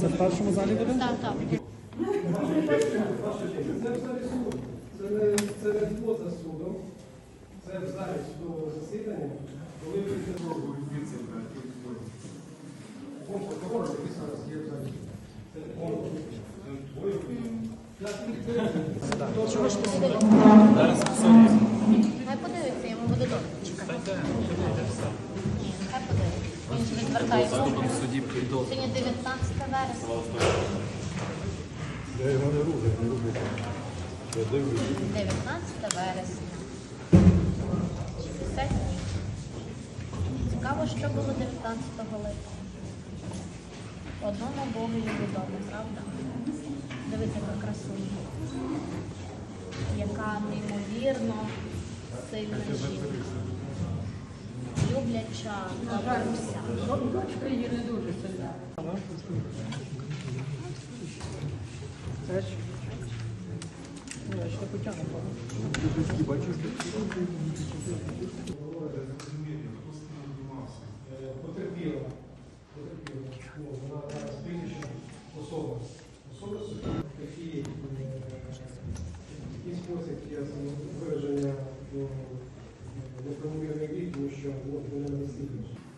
Це в першому залі буде? так, так. Це не, це не поза судом, це в залі судового засідання, коли ви зараз Ні, хай подивиться. Він відвертається. Сьогодні 19 вересня. Я його не рухаю, не рухаю. Я дивлюсь. 19 вересня. 60 днів. Цікаво, що було 19 липня. Одному Богу є відомо, правда? Дивіться, яка красуня. Яка неймовірно сильна жінка. Любляча бабуся. Дочка її не дуже сильна. Теж. Я ще потягну. Е, segunda-feira.